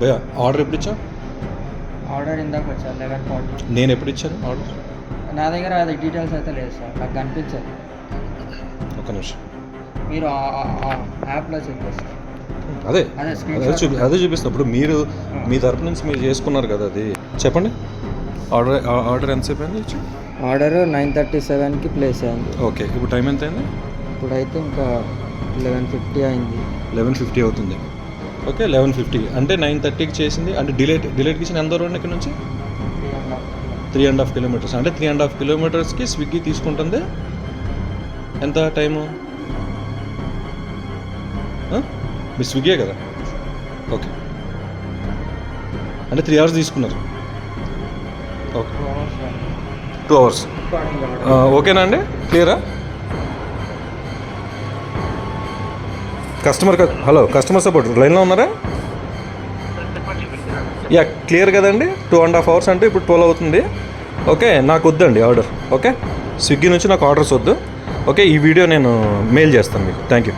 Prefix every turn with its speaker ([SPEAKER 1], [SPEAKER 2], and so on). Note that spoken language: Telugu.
[SPEAKER 1] భయ్యా ఆర్డర్ ఎప్పుడు ఇచ్చా
[SPEAKER 2] ఆర్డర్ ఇందాక వచ్చారు లెవెన్ ఫార్టీ
[SPEAKER 1] నేను ఎప్పుడు ఇచ్చాను ఆర్డర్
[SPEAKER 2] నా దగ్గర అది డీటెయిల్స్ అయితే లేదు సార్ నాకు కనిపించదు.
[SPEAKER 1] ఒక నిమిషం.
[SPEAKER 2] మీరు యాప్లో చెక్ చేస్తారు.
[SPEAKER 1] అదే
[SPEAKER 2] అదే.
[SPEAKER 1] చూపి అదే చూపిస్తా ఇప్పుడు మీరు మీ తరపు నుంచి మీరు చేసుకున్నారు కదా అది. చెప్పండి. ఆర్డర్ ఆర్డర్ ఎంతసేపు అయింది ఇచ్చి
[SPEAKER 2] ఆర్డర్ నైన్ థర్టీ సెవెన్కి ప్లేస్ అయింది.
[SPEAKER 1] ఓకే ఇప్పుడు టైం ఎంత అయింది
[SPEAKER 2] ఇప్పుడైతే ఇంకా లెవెన్ ఫిఫ్టీ అయింది.
[SPEAKER 1] లెవెన్ ఫిఫ్టీ అవుతుంది. ఓకే లెవెన్ ఫిఫ్టీ అంటే నైన్ థర్టీకి చేసింది. అంటే డిలేట్ డిలేట్కి ఇచ్చిన ఎంత దూరం ఇక్కడ నుంచి?
[SPEAKER 2] త్రీ అండ్ హాఫ్
[SPEAKER 1] కిలోమీటర్స్ అంటే త్రీ అండ్ హాఫ్ కిలోమీటర్స్కి స్విగ్గీ తీసుకుంటుంది. ఎంత టైము? మీ స్విగ్గీయే కదా? ఓకే. అంటే త్రీ అవర్స్ తీసుకున్నారు. ఓకే. టూ అవర్స్ ఓకేనా అండి? క్లియరా కస్టమర్ హలో కస్టమర్ సపోర్ట్ లైన్లో ఉన్నారా? యా క్లియర్ కదండి? టూ అండ్ హాఫ్ అవర్స్ అంటే ఇప్పుడు ట్వెల్వ్ అవుతుంది. ఓకే నాకు వద్దండి ఆర్డర్ ఓకే స్విగ్గీ నుంచి నాకు ఆర్డర్స్ వద్దు. ఓకే ఈ వీడియో నేను మెయిల్ చేస్తాను మీకు. Thank you